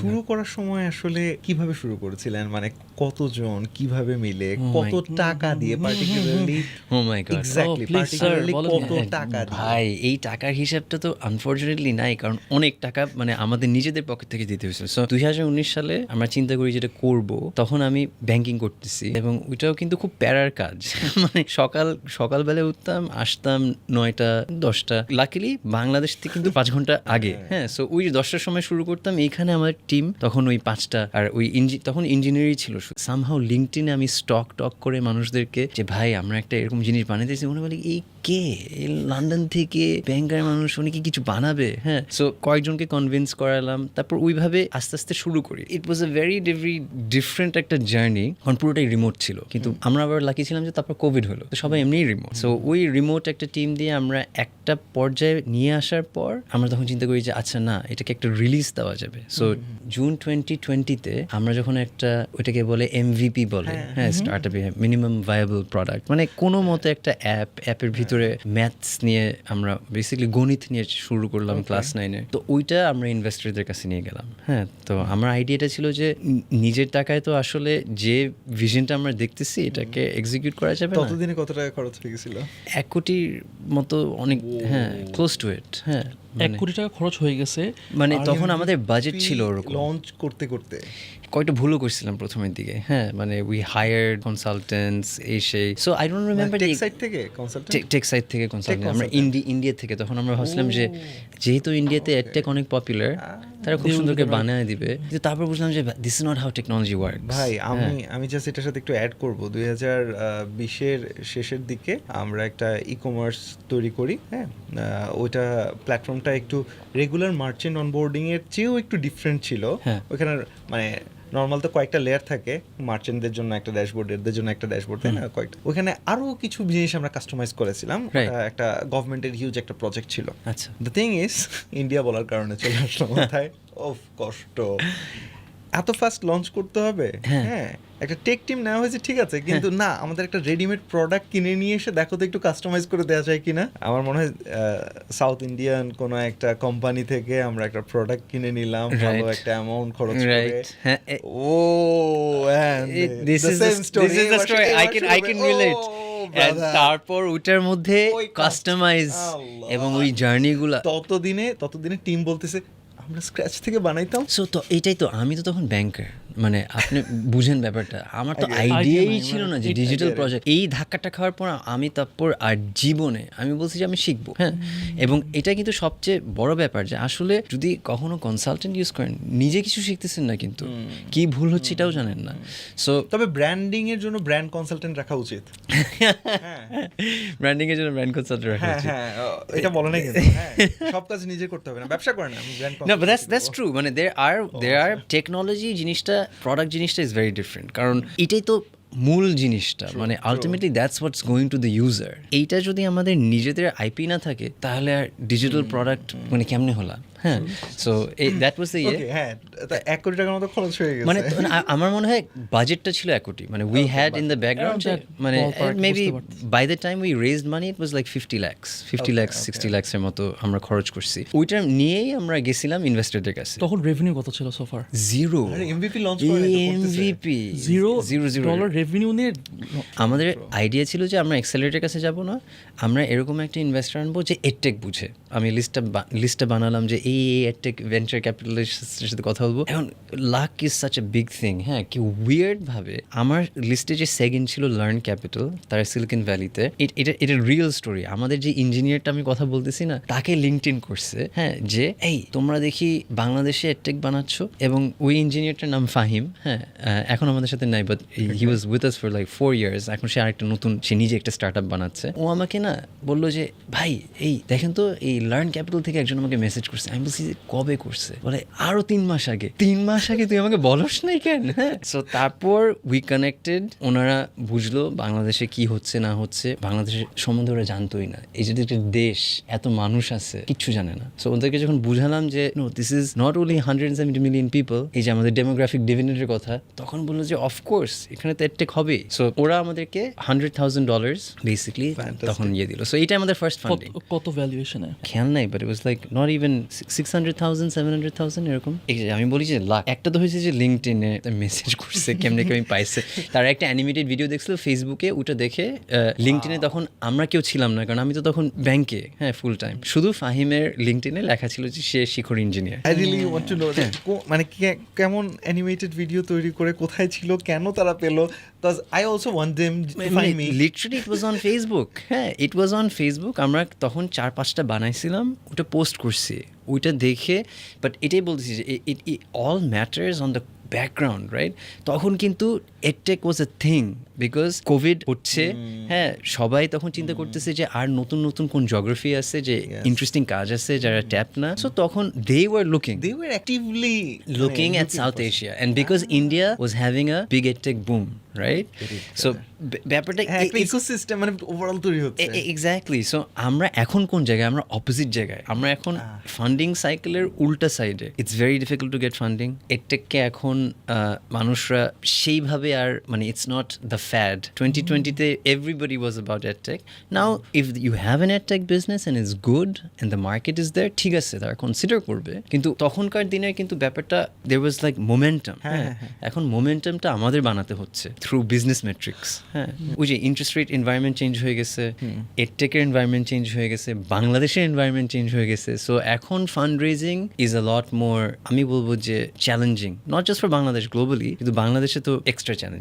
শুরু করার সময় আসলে কীভাবে শুরু করেছিলেন? মানে কতজন কীভাবে মিলে কত টাকা দিয়ে particularly oh my god exactly Oh, particularly কত টাকা ভাই এই টাকার হিসাবটা তো আনফর্চুনেটলি নাই কারণ অনেক টাকা মানে আমাদের নিজেদের পকেট থেকে দিতে হয়েছে সো দুই হাজার উনিশ সালে আমরা চিন্তা করি যেটা করব তখন আমি ব্যাংকিং করতেছি এবং ওইটাও কিন্তু খুব প্যারার কাজ। মানে সকাল সকালবেলা উঠতাম আসতাম নয়টা দশটা। লাকিলি বাংলাদেশ থেকে কিন্তু পাঁচ ঘণ্টা আগে। হ্যাঁ। সো ওই দশটার সময় শুরু করতাম এইখানে আমার টিম তখন ওই পাঁচটা আর ওই ইঞ্জি তখন ইঞ্জিনিয়ারিং ছিল সামহাও লিঙ্কটিনে আমি স্টক টক করে মানুষদেরকে যে ভাই আমরা একটা এরকম জিনিস বানাইতেছি। মনে বলি এই কে? লন্ডন থেকে ব্যাংকার মানুষ উনি কি কিছু বানাবে? হ্যাঁ সো কয়েকজনকে কনভিন্স করালাম। তারপর ওইভাবে আস্তে আস্তে শুরু করি। It was a very very different একটা জার্নি কারণ পুরোটাই রিমোট ছিল। কিন্তু আমরা আবার লাকি ছিলাম যে তারপর কোভিড হলো। তো সবাই এমনিই রিমোট সো ওই রিমোট একটা টিম দিয়ে আমরা একটা পর্যায়ে নিয়ে আসার পর আমরা তখন চিন্তা করি যে আচ্ছা না এটাকে একটা রিলিজ দেওয়া যাবে। সো জুন টোয়েন্টি টোয়েন্টিতে আমরা যখন একটা ওইটাকে বলে এমভিপি বলে হ্যাঁ। স্টার্ট আপে মিনিমাম ভায়াবল প্রোডাক্ট মানে কোনো মতো একটা অ্যাপ অ্যাপের ভিতরে ম্যাথস নিয়ে আমরা বেসিক্যালি গণিত নিয়ে শুরু করলাম ক্লাস নাইনে তো ওইটা আমরা ইনভেস্টরদের কাছে নিয়ে গেলাম হ্যাঁ। তো আমার আইডিয়াটা ছিল যে নিজের টাকায় তো আসলে যে ভিশনটা আমরা দেখতেছি এটাকে এক্সিকিউট করা যাবে ততদিনে কত টাকা খরচ হয়ে গেছিল? এক কোটির মতো অনেক হ্যাঁ ক্লোজ টু ইট হ্যাঁ। এক কোটি টাকা খরচ হয়ে গেছে। মানে তখন আমাদের বাজেট ছিল ওরকম। লঞ্চ করতে করতে। কয়টা ভুলও করছিলাম প্রথমের দিকে হ্যাঁ? মানে উই হায়ার্ড কনসালটেন্টস এই সেই so I don't remember tech side থেকে কনসালটেন্ট টেক সাইড থেকে কনসালটেন্ট আমরা ইন্ডি ইন্ডিয়া থেকে তখন আমরা ভাবছিলাম যে যেহেতু ইন্ডিয়াতে এডটেক অনেক পপুলার তারা খুব সুন্দর করে বানায় দিবে। কিন্তু তারপর বুঝলাম যে this is not how technology work ভাই আমি হ্যাঁ। আমি জাস্ট এটার সাথে একটু অ্যাড করব। দুই হাজার বিশের শেষের দিকে আমরা একটা ই কমার্স তৈরি করি হ্যাঁ? ওইটা প্ল্যাটফর্মটা একটু রেগুলার মার্চেন্ট অনবোর্ডিং এর চেয়েও একটু ডিফারেন্ট ছিল। হ্যাঁ। ওইখানে মানে নর্মাল তো কয়েকটা লেয়ার থাকে মার্চেন্টদের জন্য একটা ড্যাশবোর্ড এদের জন্য একটা ড্যাশবোর্ড তাই না? কয়েকটা। ওখানে আরও কিছু জিনিস আমরা কাস্টমাইজ করেছিলাম। একটা গভর্নমেন্টের হিউজ একটা প্রজেক্ট ছিল। আচ্ছা। দ্য থিং ইজ ইন্ডিয়া বলার কারণে চলে আসলো মাথায়। অফ কষ্ট এত ফাস্ট লঞ্চ করতে হবে হ্যাঁ। হ্যাঁ একটা টেক টিম নেওয়া হয়েছে ঠিক আছে কিন্তু না আমাদের একটা রেডিমেড প্রোডাক্ট কিনে নিয়ে এসে দেখো তো একটু কাস্টমাইজ করে দেওয়া যায় কিনা আমার মনে হয় সাউথ ইন্ডিয়ান কোনো একটা কোম্পানি থেকে আমরা একটা প্রোডাক্ট কিনে নিলাম ভালো একটা অ্যামাউন্ট খরচ করে. হ্যাঁ, ও and It- this the is the, same story. this is the এবার story সে- I এবার can শুরু I হবে, can "Oh, relate And brother." তারপর ওইটার মধ্যে কাস্টমাইজ এবং ওই জার্নিগুলা ততদিনে ততদিনে টিম বলতেছে আমরা স্ক্র্যাচ থেকে বানাইতাম। সো তো এটাই তো আমি তো তখন ব্যাংকার মানে আপনি বুঝেন ব্যাপারটা। আমার তো আইডিয়াই ছিল না মানে যে ডিজিটাল প্রজেক্ট এই ধাক্কাটা খাওয়ার পর আমি তারপর আর জীবনে আমি বলছি যে আমি শিখব হ্যাঁ? এবং এটা কিন্তু সবচেয়ে বড় ব্যাপার যে আসলে যদি কখনো কনসালটেন্ট ইউজ করেন নিজে কিছু শিখতেছেন না কিন্তু। কি ভুল হচ্ছে এটাও জানেন না। সো তবে ব্র্যান্ডিং এর জন্য ব্র্যান্ড কনসালটেন্ট রাখা উচিত। ব্র্যান্ডিং এর জন্য ব্র্যান্ড কনসালটেন্ট রাখা হ্যাঁ উচিত। হ্যাঁ এটা বলে না কিন্তু হ্যাঁ, সব কাজ নিজে করতে হবে না ব্যবসা করে না আমি ব্র্যান্ড না বাট দ্যাটস দ্যাটস ট্রু মানে দের আর দের আর টেকনোলজি জিনিসটা প্রোডাক্ট জিনিসটা ইজ ভেরি ডিফারেন্ট কারণ এটাই তো মূল জিনিসটা। মানে ultimately that's what's going to the user এইটা যদি আমাদের নিজেদের আইপি না থাকে তাহলে আর ডিজিটাল প্রোডাক্ট মানে কেমনে হলা? হ্যাঁ সো দ্যাট ওয়াজ দ্য ইয়ে হ্যাঁ এক কোটি টাকার মতো খরচ হয়ে গেছে। মানে মানে আমার মনে হয় বাজেটটা ছিল এক কোটি। মানে we had in the background মানে ballpark, maybe by the time we raised money it was like fifty lakhs fifty lakhs sixty ল্যাক্সের মতো আমরা খরচ করছি। ওইটা নিয়েই আমরা গেছিলাম ইনভেস্টরদের কাছে। তখন রেভিনিউ কত ছিল so far zero MVP zero zero zero dollar revenue নিয়ে আমাদের আইডিয়া ছিল যে আমরা এক্সেলারেটের কাছে যাব না আমরা এরকম একটা ইনভেস্টর আনব যে এডটেক বুঝে। আমি লিস্টটা লিস্টটা বানালাম যে এই এডটেক ভেঞ্চার ক্যাপিটালিস্টের সাথে কথা বলব। এখন luck is such a big thing হ্যাঁ? কি উইয়ার্ড ভাবে আমার লিস্টে যে সেকেন্ড ছিল লার্ন ক্যাপিটাল তার সিলিকন ভ্যালিতে এটা এটা রিয়েল স্টোরি আমাদের যে ইঞ্জিনিয়ারটা আমি কথা বলতেছি না তাকে লিঙ্কড ইন করছে হ্যাঁ? যে এই তোমরা দেখি বাংলাদেশে এডটেক বানাচ্ছ এবং ওই ইঞ্জিনিয়ারটার নাম ফাহিম হ্যাঁ? এখন আমাদের সাথে নাই but he was with us for like four years এখন সে আরেকটা নতুন সে নিজে একটা স্টার্ট আপ বানাচ্ছে। ও আমাকে না বলল যে ভাই এই দেখেন তো এই লার্ন ক্যাপিটাল থেকে একজন আমাকে মেসেজ করছে। আমি বলছি যে কবে করছে? বলে আরও তিন মাস আগে। তিন মাস আগে তুই আমাকে বলস নাই কেন? সো তারপর উই কানেক্টেড ওনারা বুঝলো বাংলাদেশে কি হচ্ছে না হচ্ছে। বাংলাদেশের সম্বন্ধে ওরা জানতোই না। এই যে একটা দেশ এত মানুষ আছে কিচ্ছু জানে না। সো ওদেরকে যখন বুঝালাম যে no this is not only hundred seventy million people এই যে আমাদের ডেমোগ্রাফিক ডিভিডেন্টের কথা তখন বলল যে অফকোর্স এখানে তো এডটেক হবে। সো ওরা আমাদেরকে হান্ড্রেড থাউজেন্ড ডলার্স বেসিকলি তখন ইয়ে দিল। সো এইটা আমাদের ফার্স্ট ফান্ডিং কত ভ্যালুয়েশনে খেয়াল নাই but it was like not even six hundred thousand seven hundred thousand এরকম। আমি বলি যে লাখ একটা তো হয়েছে যে লিঙ্কটিনে মেসেজ করছে কেমনে কেমন পাইছে। তার একটা অ্যানিমেটেড ভিডিও দেখছিল ফেসবুকে ওটা দেখে লিঙ্কটিনে তখন আমরা কেউ ছিলাম না কারণ আমি তো তখন ব্যাংকে হ্যাঁ ফুল টাইম শুধু ফাহিমের লিঙ্কটিনে লেখা ছিল যে সে শিখর engineer I really want to know মানে কেমন অ্যানিমেটেড ভিডিও তৈরি করে কোথায় ছিল কেন তারা পেল because I also want them find me literally it was on Facebook হ্যাঁ ইট ওয়াজ অন ফেসবুক আমরা তখন চার পাঁচটা বানাইছিলাম ওটা পোস্ট করছি ওইটা দেখে বাট এটাই বলতেছি যে it all matters on the background right তখন কিন্তু edtech was a thing because COVID হচ্ছে। হ্যাঁ সবাই তখন চিন্তা করতেছে যে আর নতুন নতুন কোন জগ্রাফি আছে যে ইন্টারেস্টিং কাজ আছে যারা ট্যাপ না। সো তখন they were looking they were actively looking at South Asia and because India was having a big edtech boom right so ব্যাপারটা হ্যাঁ ইকোসিস্টেম মানে ওভারঅল তৈরি হচ্ছে। এক্স্যাক্টলি সো আমরা এখন কোন জায়গায়? আমরা অপোজিট জায়গায়। আমরা এখন ফান্ডিং সাইকেলের উল্টা সাইডে it's very difficult to get funding এডটেককে এখন মানুষরা সেইভাবে আর মানে it's not the fad twenty টোয়েন্টিতে everybody was about edtech now if you have an edtech business and is good and the market is there ঠিক আছে তারা কনসিডার করবে। কিন্তু তখনকার দিনে কিন্তু ব্যাপারটা দের ওয়াজ লাইক মোমেন্টাম হ্যাঁ এখন মোমেন্টামটা আমাদের বানাতে হচ্ছে থ্রু বিজনেস মেট্রিক্স হ্যাঁ। ওই যে ইন্টারেস্ট রেট এনভায়রনমেন্ট চেঞ্জ হয়ে গেছে এডটেকের এনভায়রনমেন্ট চেঞ্জ হয়ে গেছে বাংলাদেশের এনভায়রনমেন্ট চেঞ্জ হয়ে গেছে। সো এখন fund raising is a lot more আমি বলব যে challenging not just for Bangladesh globally কিন্তু বাংলাদেশে তো এক্সট্রা চ্যালেঞ্জিং